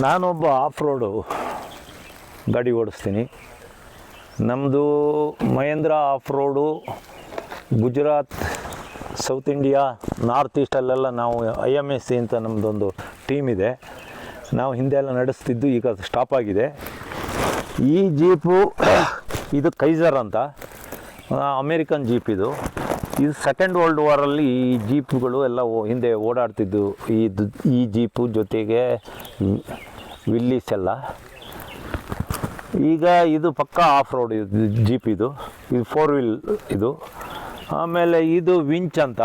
ನಾನೊಬ್ಬ of road ಗಾಡಿ ಓಡಿಸ್ತೀನಿ. ನಮ್ಮದು Mahindra off road Gujarat, south India, north ಈಸ್ಟಲ್ಲೆಲ್ಲ ನಾವು ಐ ಎಂ ಎಸ್ ಸಿ ಅಂತ ನಮ್ಮದೊಂದು ಟೀಮ್ ಇದೆ. ನಾವು ಹಿಂದೆ ಎಲ್ಲ ನಡೆಸ್ತಿದ್ದು, ಈಗ ಸ್ಟಾಪ್ ಆಗಿದೆ. ಈ ಜೀಪು ಇದು ಕೈಸರ್ ಅಂತ ಅಮೇರಿಕನ್ ಜೀಪ್ ಇದು. ಇದು ಸೆಕೆಂಡ್ ವರ್ಲ್ಡ್ ವಾರಲ್ಲಿ ಈ ಜೀಪ್ಗಳು ಎಲ್ಲ ಹಿಂದೆ ಓಡಾಡ್ತಿದ್ದು ಈ ಈ ಜೀಪು ಜೊತೆಗೆ ವಿಲ್ಲಿಸ್ ಎಲ್ಲ. ಈಗ ಇದು ಪಕ್ಕ ಆಫ್ ರೋಡ್ ಇದು ಜೀಪ್ ಇದು. ಇದು ಫೋರ್ ವೀಲ್ ಇದು. ಆಮೇಲೆ ಇದು ವಿಂಚ್ ಅಂತ.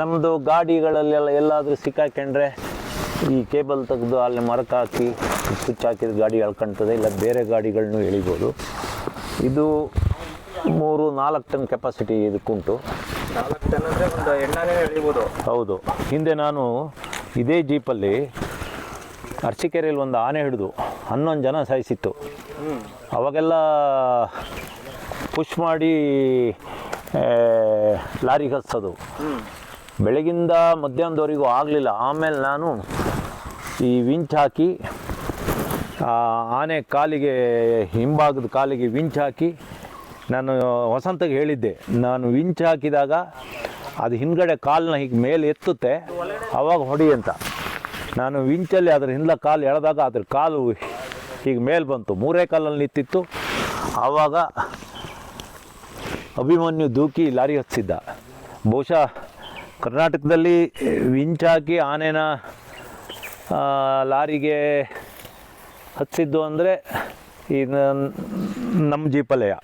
ನಮ್ಮದು ಗಾಡಿಗಳಲ್ಲೆಲ್ಲ ಎಲ್ಲಾದರೂ ಸಿಕ್ಕಾಕೊಂಡ್ರೆ ಈ ಕೇಬಲ್ ತೆಗೆದು ಅಲ್ಲಿ ಮರಕ್ಕೆ ಹಾಕಿ ಸ್ವಿಚ್ ಹಾಕಿದ ಗಾಡಿ ಎಳ್ಕೊಳ್ತದೆ ಇಲ್ಲ ಬೇರೆ ಗಾಡಿಗಳನ್ನೂ ಎಳಿಬೋದು. ಇದು ಮೂರು ನಾಲ್ಕು ಟನ್ ಕೆಪಾಸಿಟಿ ಇದಕ್ಕುಂಟು. ನಾಲ್ಕು ಟನ್ ಅಂದರೆ ಒಂದು ಎಣ್ಣೆನೇ ಎಳಿಬೋದು. ಹೌದು. ಹಿಂದೆ ನಾನು ಇದೇ ಜೀಪಲ್ಲಿ ಅರ್ಚಿಕೆರೆಯಲ್ಲಿ ಒಂದು ಆನೆ ಹಿಡಿದು ಹನ್ನೊಂದು ಜನ ಸಾಯಿಸಿತ್ತು. ಅವಾಗೆಲ್ಲ ಪುಷ್ ಮಾಡಿ ಲಾರಿ ಹಚ್ಚೋದು ಬೆಳಗಿಂದ ಮಧ್ಯಾಹ್ನದವರೆಗೂ ಆಗಲಿಲ್ಲ. ಆಮೇಲೆ ನಾನು ಈ ವಿಂಚ್ ಹಾಕಿ ಆನೆ ಕಾಲಿಗೆ ಹಿಂಭಾಗದ ಕಾಲಿಗೆ ವಿಂಚ್ ಹಾಕಿ ನಾನು ವಸಂತಗೆ ಹೇಳಿದ್ದೆ. ನಾನು ವಿಂಚ್ ಹಾಕಿದಾಗ ಅದು ಹಿಂದ್ಗಡೆ ಕಾಲನ್ನ ಹೀಗೆ ಮೇಲೆ ಎತ್ತುತ್ತೆ, ಅವಾಗ ಹೊಡಿ ಅಂತ. ನಾನು ವಿಂಚಲ್ಲಿ ಅದ್ರ ಹಿಂದೆ ಕಾಲು ಎಳೆದಾಗ ಅದ್ರ ಕಾಲು ಈಗ ಮೇಲೆ ಬಂತು. ಮೂರೇ ಕಾಲಲ್ಲಿ ನಿಂತಿತ್ತು. ಆವಾಗ ಅಭಿಮನ್ಯು ದೂಕಿ ಲಾರಿ ಹತ್ತಿಸಿದ್ದ ಬಹುಶಃ ಕರ್ನಾಟಕದಲ್ಲಿ ವಿಂಚ್ ಹಾಕಿ ಆನೆನ ಲಾರಿಗೆ ಹತ್ತಿಸಿದ್ದು ಅಂದರೆ ಈ ನಮ್ಮ ಜೀಪಲಯ.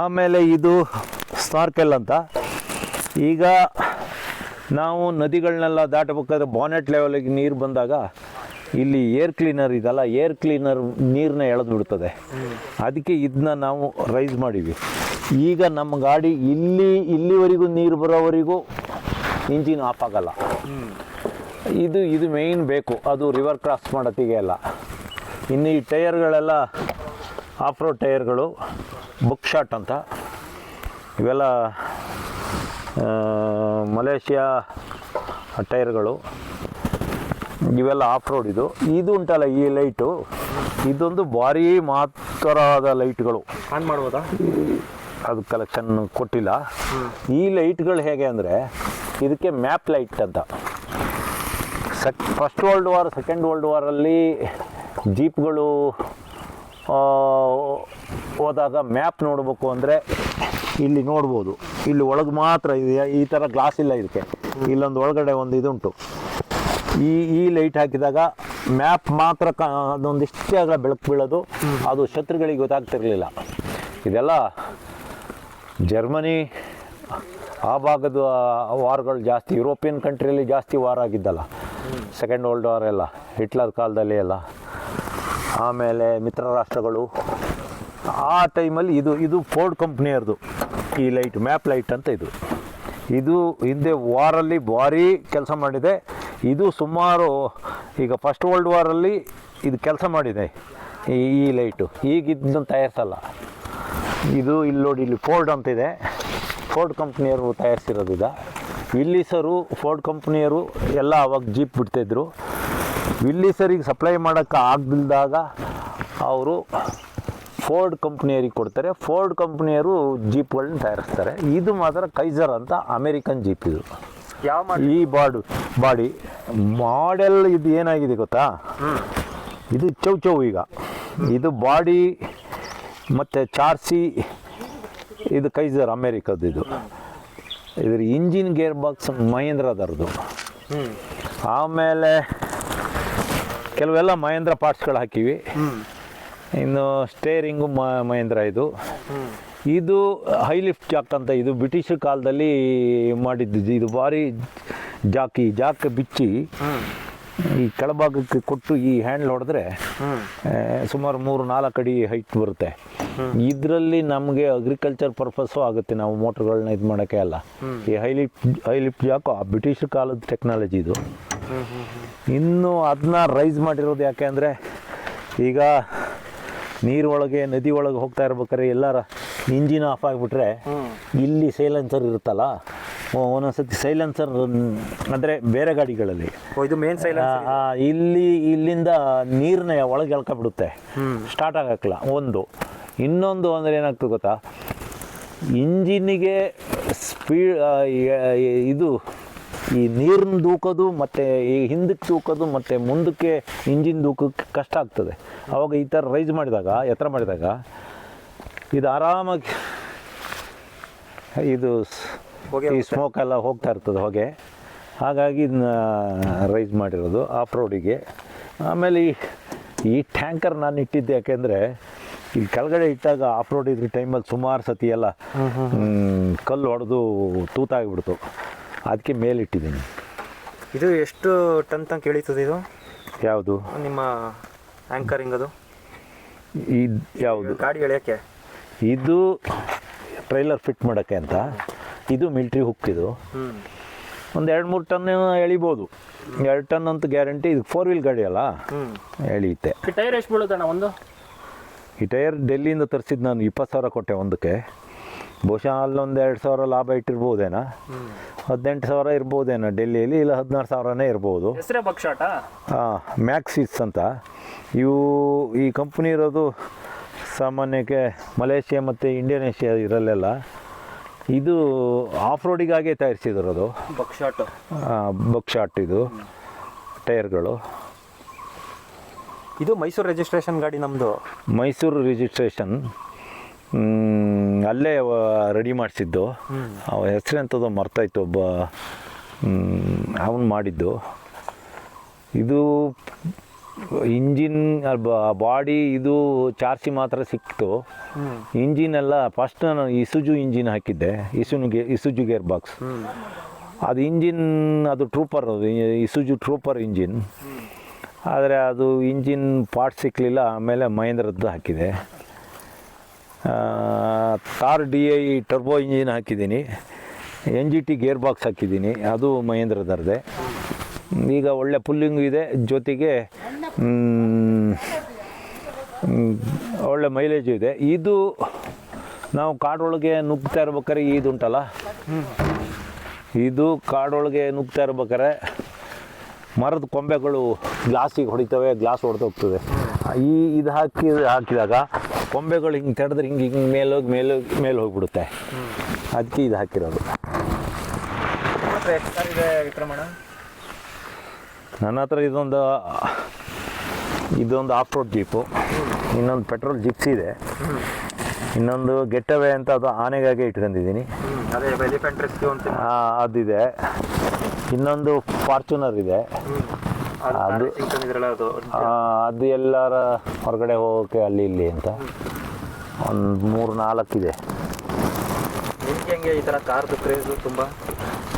ಆಮೇಲೆ ಇದು ಸ್ನಾರ್ಕೆಲ್ ಅಂತ. ಈಗ ನಾವು ನದಿಗಳನ್ನೆಲ್ಲ ದಾಟಬೇಕಾದ್ರೆ ಬಾನೆಟ್ ಲೆವೆಲಿಗೆ ನೀರು ಬಂದಾಗ ಇಲ್ಲಿ ಏರ್ ಕ್ಲೀನರ್ ಇದಲ್ಲ ಏರ್ ಕ್ಲೀನರ್ ನೀರನ್ನ ಎಳೆದು ಬಿಡ್ತದೆ ಅದಕ್ಕೆ ಇದನ್ನ ನಾವು ರೈಸ್ ಮಾಡೀವಿ ಈಗ ನಮ್ಮ ಗಾಡಿ ಇಲ್ಲಿ, ಇಲ್ಲಿವರೆಗೂ ನೀರು ಬರೋವರೆಗೂ ಇಂಜಿನ್ ಆಫ್ ಆಗಲ್ಲ. ಇದು ಇದು ಮೇಯ್ನ್ ಬೇಕು. ಅದು ರಿವರ್ ಕ್ರಾಸ್ ಮಾಡೋತ್ತಿಗೆ ಅಲ್ಲ. ಇನ್ನು ಈ ಟೈರ್ಗಳೆಲ್ಲ ಆಫ್ ರೋಡ್ ಟೈರ್ಗಳು ಬುಕ್ ಶಾಟ್ ಅಂತ. ಇವೆಲ್ಲ ಮಲೇಷ್ಯಾ ಟೈರ್ಗಳು ಇವೆಲ್ಲ ಆಫ್ ರೋಡ್ ಇದು. ಇದು ಉಂಟಲ್ಲ ಈ ಲೈಟು ಇದೊಂದು ಭಾರಿ ಮಹತ್ತರವಾದ ಲೈಟ್ಗಳು ಆನ್ ಮಾಡ್ಬೋದಾ? ಅದು ಕಲೆಕ್ಷನ್ ಕೊಟ್ಟಿಲ್ಲ. ಈ ಲೈಟ್ಗಳು ಹೇಗೆ ಅಂದರೆ ಇದಕ್ಕೆ ಮ್ಯಾಪ್ ಲೈಟ್ ಅಂತ. Sec first world war second world ವಾರಲ್ಲಿ ಜೀಪ್ಗಳು ಹೋದಾಗ ಮ್ಯಾಪ್ ನೋಡಬೇಕು ಅಂದರೆ ಇಲ್ಲಿ ನೋಡ್ಬೋದು. ಇಲ್ಲಿ ಒಳಗೆ ಮಾತ್ರ ಇದೆ ಈ ಥರ ಗ್ಲಾಸ್ ಇಲ್ಲ ಇದಕ್ಕೆ. ಇಲ್ಲೊಂದು ಒಳಗಡೆ ಒಂದು ಇದುಂಟು. ಈ ಈ ಲೈಟ್ ಹಾಕಿದಾಗ ಮ್ಯಾಪ್ ಮಾತ್ರ ಕ ಅದೊಂದಿಷ್ಟೇ ಆಗ ಬೆಳಕು ಬೀಳೋದು. ಅದು ಶತ್ರುಗಳಿಗೆ ಗೊತ್ತಾಗ್ತಿರಲಿಲ್ಲ. ಇದೆಲ್ಲ ಜರ್ಮನಿ ಆ ಭಾಗದ ವಾರ್ಗಳು ಜಾಸ್ತಿ ಯುರೋಪಿಯನ್ ಕಂಟ್ರಿಯಲ್ಲಿ ಜಾಸ್ತಿ ವಾರ್ ಆಗಿದ್ದಲ್ಲ. ಸೆಕೆಂಡ್ ವರ್ಲ್ಡ್ ವಾರ್ ಎಲ್ಲ ಹಿಟ್ಲರ್ ಕಾಲದಲ್ಲಿ ಎಲ್ಲ. ಆಮೇಲೆ ಮಿತ್ರ ರಾಷ್ಟ್ರಗಳು. ಆ ಟೈಮಲ್ಲಿ ಇದು ಇದು ಫೋರ್ಡ್ ಕಂಪ್ನಿಯರ್ದು ಈ ಲೈಟ್, ಮ್ಯಾಪ್ ಲೈಟ್ ಅಂತ ಇದು. ಇದು ಹಿಂದೆ ವಾರಲ್ಲಿ ಭಾರಿ ಕೆಲಸ ಮಾಡಿದೆ. ಇದು ಸುಮಾರು ಈಗ ಫಸ್ಟ್ ವರ್ಲ್ಡ್ ವಾರಲ್ಲಿ ಇದು ಕೆಲಸ ಮಾಡಿದೆ ಈ ಲೈಟು. ಈಗ ಇದನ್ನು ತಯಾರಿಸಲ್ಲ. ಇದು ಇಲ್ಲಿ ನೋಡಿ, ಇಲ್ಲಿ ಫೋರ್ಡ್ ಅಂತಿದೆ ಫೋರ್ಡ್ ಕಂಪ್ನಿಯವರು ತಯಾರಿಸಿರೋದು ಈಗ ವಿಲ್ಲಿಸರು ಫೋರ್ಡ್ ಕಂಪ್ನಿಯವರು ಎಲ್ಲ ಅವಾಗ ಜೀಪ್ ಬಿಡ್ತಾಯಿದ್ರು ವಿಲ್ಲಿಸರಿಗೆ ಸಪ್ಲೈ ಮಾಡೋಕ್ಕೆ ಆಗದಿಲ್ದಾಗ ಅವರು ಫೋರ್ಡ್ ಕಂಪ್ನಿಯರಿಗೆ ಕೊಡ್ತಾರೆ. ಫೋರ್ಡ್ ಕಂಪ್ನಿಯವರು ಜೀಪ್ಗಳನ್ನ ತಯಾರಿಸ್ತಾರೆ. ಇದು ಮಾತ್ರ ಕೈಜರ್ ಅಂತ ಅಮೇರಿಕನ್ ಜೀಪ್ ಇದು. ಯಾವ ಈ ಬಾಡು ಬಾಡಿ ಮಾಡೆಲ್ ಇದು ಏನಾಗಿದೆ ಗೊತ್ತಾ? ಇದು ಚೌ ಚೌ ಈಗ. ಇದು ಬಾಡಿ ಮತ್ತು ಚಾರ್ಸಿ ಇದು ಕೈಜರ್ ಅಮೇರಿಕದ್ದು ಇದು. ಇದ್ರ ಇಂಜಿನ್ ಗೇರ್ ಬಾಕ್ಸ್ ಮಹೇಂದ್ರದರದು ಆಮೇಲೆ ಕೆಲವೆಲ್ಲ ಮಹೇಂದ್ರ ಪಾರ್ಟ್ಸ್ಗಳು ಹಾಕಿವಿ. ಇನ್ನು ಸ್ಟೇರಿಂಗು ಮಹೇಂದ್ರ ಇದು. ಇದು ಹೈ ಲಿಫ್ಟ್ ಜಾಕ್ ಅಂತ ಇದು ಬ್ರಿಟಿಷ್ ಕಾಲದಲ್ಲಿ ಮಾಡಿದ್ದು. ಇದು ಭಾರಿ ಜಾಕಿ, ಜಾಕ್ ಬಿಚ್ಚಿ ಈ ಕೆಳಭಾಗಕ್ಕೆ ಕೊಟ್ಟು ಈ ಹ್ಯಾಂಡ್ಲ್ ಹೊಡೆದ್ರೆ ಸುಮಾರು ಮೂರು, ನಾಲ್ಕು ಅಡಿ ಹೈಟ್ ಬರುತ್ತೆ. ಇದರಲ್ಲಿ ನಮಗೆ ಅಗ್ರಿಕಲ್ಚರ್ ಪರ್ಪಸ್ಸು ಆಗುತ್ತೆ. ನಾವು ಮೋಟ್ರ್ಗಳನ್ನ ಇದು ಮಾಡೋಕ್ಕೆ ಅಲ್ಲ. ಈ high lift high lift jack ಆ ಬ್ರಿಟಿಷ್ ಕಾಲದ ಟೆಕ್ನಾಲಜಿ ಇದು. ಇನ್ನು ಅದನ್ನ ರೈಸ್ ಮಾಡಿರೋದು ಯಾಕೆ ಅಂದರೆ, ಈಗ ನೀರು ಒಳಗೆ ನದಿ ಒಳಗೆ ಹೋಗ್ತಾ ಇರ್ಬೇಕಾದ್ರೆ ಎಲ್ಲಾರ ಇಂಜಿನ್ ಆಫ್ ಆಗಿಬಿಟ್ರೆ ಇಲ್ಲಿ ಸೈಲೆನ್ಸರ್ ಇರುತ್ತಲ್ಲ? ಒಂದೊಂದ್ಸತಿ ಸೈಲೆನ್ಸರ್ ಅಂದರೆ ಬೇರೆ ಗಾಡಿಗಳಲ್ಲಿ. ಇದು ಮೇನ್ ಇಲ್ಲಿ ಇಲ್ಲಿಂದ ನೀರನ್ನ ಒಳಗೆ ಎಳ್ಕೊಬಿಡುತ್ತೆ ಬಿಡುತ್ತೆ ಸ್ಟಾರ್ಟ್ ಆಗಕ್ಕಲ್ಲ ಒಂದು. ಇನ್ನೊಂದು ಅಂದರೆ ಏನಾಗ್ತದೆ ಗೊತ್ತಾ? ಇಂಜಿನಿಗೆ ಸ್ಪೀಡ್ ಇದು ಈ ನೀರನ್ನ ದೂಕೋದು ಮತ್ತು ಈ ಹಿಂದಕ್ಕೆ ತೂಕೋದು ಮತ್ತು ಮುಂದಕ್ಕೆ ಇಂಜಿನ್ ದೂಕಕ್ಕೆ ಕಷ್ಟ ಆಗ್ತದೆ. ಆವಾಗ ಈ ಥರ ರೈಸ್ ಮಾಡಿದಾಗ ಎತ್ತರ ಮಾಡಿದಾಗ ಇದು ಆರಾಮಾಗಿ ಇದು ಈ. ಸ್ಮೋಕ್ ಎಲ್ಲ ಹೋಗ್ತಾ ಇರ್ತದೆ ಹೊಗೆ. ಹಾಗಾಗಿ ಇದನ್ನ ರೈಸ್ ಮಾಡಿರೋದು ಆಫ್ ರೋಡಿಗೆ ಆಮೇಲೆ ಈ ಈ ಟ್ಯಾಂಕರ್ ನಾನು ಇಟ್ಟಿದ್ದೆ ಯಾಕೆಂದರೆ ಇಲ್ಲಿ ಕೆಳಗಡೆ ಇಟ್ಟಾಗ ಆಫ್ ರೋಡ್ ಇದ್ರ ಟೈಮಲ್ಲಿ ಸುಮಾರು ಸತಿ ಎಲ್ಲ ಕಲ್ಲು ಹೊಡೆದು ತೂತಾಗಿಬಿಡ್ತು. ಅದಕ್ಕೆ ಮೇಲಿಟ್ಟಿದ್ದೀನಿ. ಇದು ಎಷ್ಟು ಟನ್ ತನಕ ಇಳೀತದೆ ಇದು? ಯಾವುದು? ನಿಮ್ಮ ಆ್ಯಂಕರಿಂಗ್ ಅದು? ಇದು ಯಾವುದು? ಗಾಡಿ ಎಳೆಯೋಕ್ಕೆ? ಇದು ಟ್ರೈಲರ್ ಫಿಟ್ ಮಾಡೋಕ್ಕೆ ಅಂತ. ಇದು ಮಿಲ್ಟ್ರಿ ಹುಕ್ ಇದು. ಹ್ಞೂ ಒಂದು ಎರಡು ಮೂರು ಟನ್ ಎಳಿಬೋದು. ಎರಡು ಟನ್ ಅಂತ ಗ್ಯಾರಂಟಿ ಇದು ಫೋರ್ ವೀಲ್ ಗಾಡಿ ಅಲ್ಲ? ಹ್ಞೂ ಎಳೆಯುತ್ತೆ. ಟೈರ್ ಎಷ್ಟು ಬೀಳುತ್ತಣ್ಣ ಒಂದು? ಈ ಟೈರ್ ಡೆಲ್ಲಿಯಿಂದ ತರಿಸಿದ್ದು ನಾನು ಇಪ್ಪತ್ತು ಸಾವಿರ ಕೊಟ್ಟೆ ಒಂದಕ್ಕೆ. ಬಹುಶಃ ಅಲ್ಲೊಂದು ಎರಡು ಸಾವಿರ ಲಾಭ ಇಟ್ಟಿರ್ಬೋದೇನಾ? ಹದಿನೆಂಟು ಸಾವಿರ ಇರ್ಬೋದೇನೋ ಡೆಲ್ಲಿಯಲ್ಲಿ ಇಲ್ಲ ಹದಿನಾರು ಸಾವಿರನೇ ಇರ್ಬೋದು. ಹೆಸರೇ ಬಕ್ಷಾಟ ಮ್ಯಾಕ್ಸಿಸ್ ಅಂತ. ಇವು ಈ ಕಂಪ್ನಿ ಇರೋದು ಸಾಮಾನ್ಯಕ್ಕೆ ಮಲೇಷ್ಯಾ ಮತ್ತು ಇಂಡೋನೇಷ್ಯಾ ಇರಲ್ಲೆಲ್ಲ. ಇದು ಆಫ್ ರೋಡಿಗಾಗೆ ತಯಾರಿಸಿದಿರೋದು. ಬಕ್ಷಾಟ್ ಬಕ್ ಶಾಟ್ ಇದು ಟೈರ್ಗಳು. ಇದು ಮೈಸೂರು ರಿಜಿಸ್ಟ್ರೇಷನ್ ಗಾಡಿ ನಮ್ಮದು ಮೈಸೂರು ರಿಜಿಸ್ಟ್ರೇಷನ್. ಅಲ್ಲೇ ರೆಡಿ ಮಾಡಿಸಿದ್ದು. ಅವ ಹೆಸರೆಂಥದ್ದು ಮರ್ತಾಯ್ತು ಒಬ್ಬ ಅವನು ಮಾಡಿದ್ದು. ಇದು ಇಂಜಿನ್ ಬಾಡಿ ಇದು ಚಾರ್ಜಿ ಮಾತ್ರ ಸಿಕ್ತು ಇಂಜಿನ್ ಎಲ್ಲ ಫಸ್ಟ್ ನಾನು ಇಸುಜು ಇಂಜಿನ್ ಹಾಕಿದ್ದೆ. ಇಸುನಿಗೆ ಇಸುಜು ಗೇರ್ ಬಾಕ್ಸ್ ಅದು ಇಂಜಿನ್ ಅದು ಟ್ರೂಪರ್ ಅದು ಇಸುಜು ಟ್ರೂಪರ್ ಇಂಜಿನ್ ಆದರೆ ಅದು ಇಂಜಿನ್ ಪಾರ್ಟ್ ಸಿಕ್ಕಲಿಲ್ಲ ಆಮೇಲೆ ಮಹೇಂದ್ರದ್ದು ಹಾಕಿದೆ. Thar D I turbo engine ಹಾಕಿದ್ದೀನಿ. N G T gear box ಹಾಕಿದ್ದೀನಿ. ಅದು ಮಹೇಂದ್ರದರದೇ ಈಗ ಒಳ್ಳೆ ಪುಲ್ಲಿಂಗ್ ಇದೆ. ಜೊತೆಗೆ ಒಳ್ಳೆ ಮೈಲೇಜು ಇದೆ. ಇದು ನಾವು ಕಾಡೊಳಗೆ ನುಗ್ತಾ ಇರ್ಬೇಕಾದ್ರೆ ಇದುಂಟಲ್ಲ ಇದು ಕಾಡೊಳಗೆ ನುಗ್ತಾ ಇರ್ಬೇಕಾರೆ ಮರದ ಕೊಂಬೆಗಳು ಗ್ಲಾಸಿಗೆ ಹೊಡಿತವೆ, ಗ್ಲಾಸ್ ಹೊಡೆದೋಗ್ತದೆ ಈ, ಇದು ಹಾಕಿ, ಹಾಕಿದಾಗ ಕೊಂಬೆಗಳು ಹಿಂಗೆ ತಡೆದ್ರೆ ಹಿಂಗೆ ಹಿಂಗೆ ಮೇಲೋಗಿ ಮೇಲೋಗಿ ಮೇಲೆ ಹೋಗ್ಬಿಡುತ್ತೆ. ಅದಕ್ಕೆ ಇದು ಹಾಕಿರೋದು. ನನ್ನ ಹತ್ರ ಇದೊಂದು ಇದೊಂದು ಆಫ್ ರೋಡ್ ಜೀಪು ಇನ್ನೊಂದು ಪೆಟ್ರೋಲ್ ಜಿಪ್ಸ್ ಇದೆ. ಇನ್ನೊಂದು ಗೆಟ್ಟವೆ ಅಂತ ಅದು ಆನೆಗಾಗೆ ಇಟ್ಕೊಂಡಿದ್ದೀನಿ. ಅದಿದೆ. ಇನ್ನೊಂದು ಫಾರ್ಚುನರ್ ಇದೆ. ಅದು ಅದು- ಎಲ್ಲರ ಹೊರಗಡೆ ಹೋಗೋಕ್ಕೆ ಅಲ್ಲಿ ಇಲ್ಲಿ ಅಂತ. ಒಂದು ಮೂರು ನಾಲ್ಕಿದೆ ಇದೆ. ಚಿಕ್ಕದ್ರಲ್ಲಿ ಈ ಥರ ಕಾರ್ದು ಕ್ರೇಜು ತುಂಬ?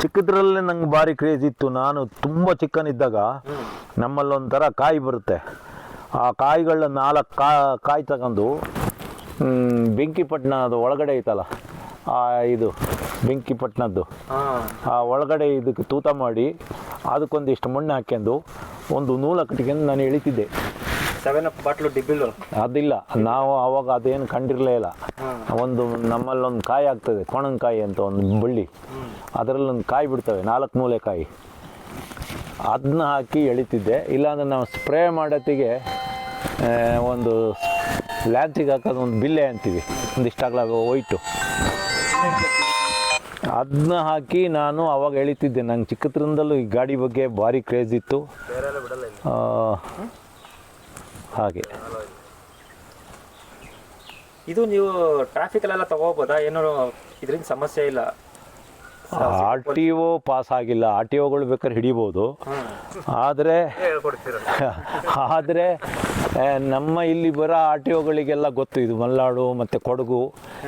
ಚಿಕ್ಕದ್ರಲ್ಲೇ ನಂಗೆ ಭಾರಿ ಕ್ರೇಜ್ ಇತ್ತು. ನಾನು ತುಂಬ ಚಿಕ್ಕನಿದ್ದಾಗ ನಮ್ಮಲ್ಲೊಂಥರ ಕಾಯಿ ಬರುತ್ತೆ. ಆ ಕಾಯಿಗಳನ್ನ ನಾಲ್ಕು ಕಾ ಕಾಯಿ ತಗೊಂಡು ಬೆಂಕಿಪಟ್ಟಣ ಅದು ಒಳಗಡೆ ಐತಲ್ಲ ಆ ಇದು ಬೆಂಕಿಪಟ್ಟಣದ್ದು ಆ ಒಳಗಡೆ ಇದಕ್ಕೆ ತೂತ ಮಾಡಿ ಅದಕ್ಕೊಂದಿಷ್ಟು ಮಣ್ಣು ಹಾಕ್ಕೊಂಡು ಒಂದು ನೂಲ ಕಟ್ಕೊಂಡು ನಾನು ಇಳಿತಿದ್ದೆ ಸೆವೆನ್ ಅಪ್ ಬಾಟ್ಲು ಡಿಬ್ಬಿಲು ಅದಿಲ್ಲ ನಾವು ಅವಾಗ ಅದೇನು ಕಂಡಿರಲೇ ಇಲ್ಲ. ಒಂದು ನಮ್ಮಲ್ಲೊಂದು ಕಾಯಿ ಆಗ್ತದೆ ಕೊಣಂಕಾಯಿ ಅಂತ ಒಂದು ಬಳ್ಳಿ. ಅದರಲ್ಲೊಂದು ಕಾಯಿ ಬಿಡ್ತವೆ ನಾಲ್ಕು ಮೂಲೆ ಕಾಯಿ. ಅದನ್ನ ಹಾಕಿ ಎಳಿತಿದ್ದೆ ಇಲ್ಲಾಂದ್ರೆ ನಾವು ಸ್ಪ್ರೇ ಮಾಡೋತ್ತಿಗೆ ಒಂದು ಲ್ಯಾಂಚಿಗೆ ಹಾಕೋದು ಒಂದು ಬಿಲ್ಲೆ ಅಂತೀವಿ. ಒಂದಿಷ್ಟಾಗಲಾಗ ಒಯ್ಟು ಅದನ್ನ ಹಾಕಿ ನಾನು ಅವಾಗ ಎಳಿತಿದ್ದೆ ನಂಗೆ ಚಿಕ್ಕದ್ರಿಂದಲೂ ಈ ಗಾಡಿ ಬಗ್ಗೆ ಭಾರಿ ಕ್ರೇಜ್ ಇತ್ತು. ಹಾಗೆ. ಇದು ನೀವು ಟ್ರಾಫಿಕಲ್ಲೆಲ್ಲ ತಗೋಬೋದಾ? ಏನೋ ಇದರಿಂದ ಸಮಸ್ಯೆ ಇಲ್ಲ. ಆರ್ ಟಿ ಒ ಪಾಸ್ ಆಗಿಲ್ಲ. ಆರ್ ಟಿ ಒಗಳು ಬೇಕಾದ್ರೆ ಹಿಡಿಬೋದು. ಆದರೆ ಆದರೆ ನಮ್ಮ ಇಲ್ಲಿ ಬರೋ ಆರ್ ಟಿ ಒಗಳಿಗೆಲ್ಲ ಗೊತ್ತು. ಇದು ಮಲ್ನಾಡು ಮತ್ತು ಕೊಡಗು.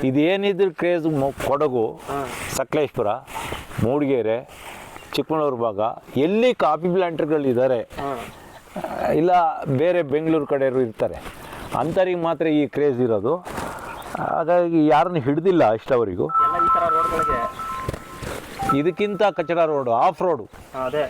ಇದೇನಿದ್ರು ಕ್ರೇಜ್ ಕೊಡಗು, ಸಕಲೇಶ್ಪುರ, ಮೂಡಿಗೆರೆ, ಚಿಕ್ಕಮಗಳೂರು ಭಾಗ. ಎಲ್ಲಿ ಕಾಫಿ ಗಳು ಹಾಂ ಇಲ್ಲ ಬೇರೆ ಬೆಂಗಳೂರು ಕಡೆಯವರು ಇರ್ತಾರೆ. ಅಂಥವ್ರಿಗೆ ಮಾತ್ರ ಈ ಕ್ರೇಜ್ ಇರೋದು. ಹಾಗಾಗಿ ಯಾರನ್ನು ಹಿಡ್ದಿಲ್ಲ ಇಷ್ಟವರೆಗೂ. ಇದಕ್ಕಿಂತ ಕಚಡ ರೋಡು ಆಫ್ ರೋಡು ಅದೇ.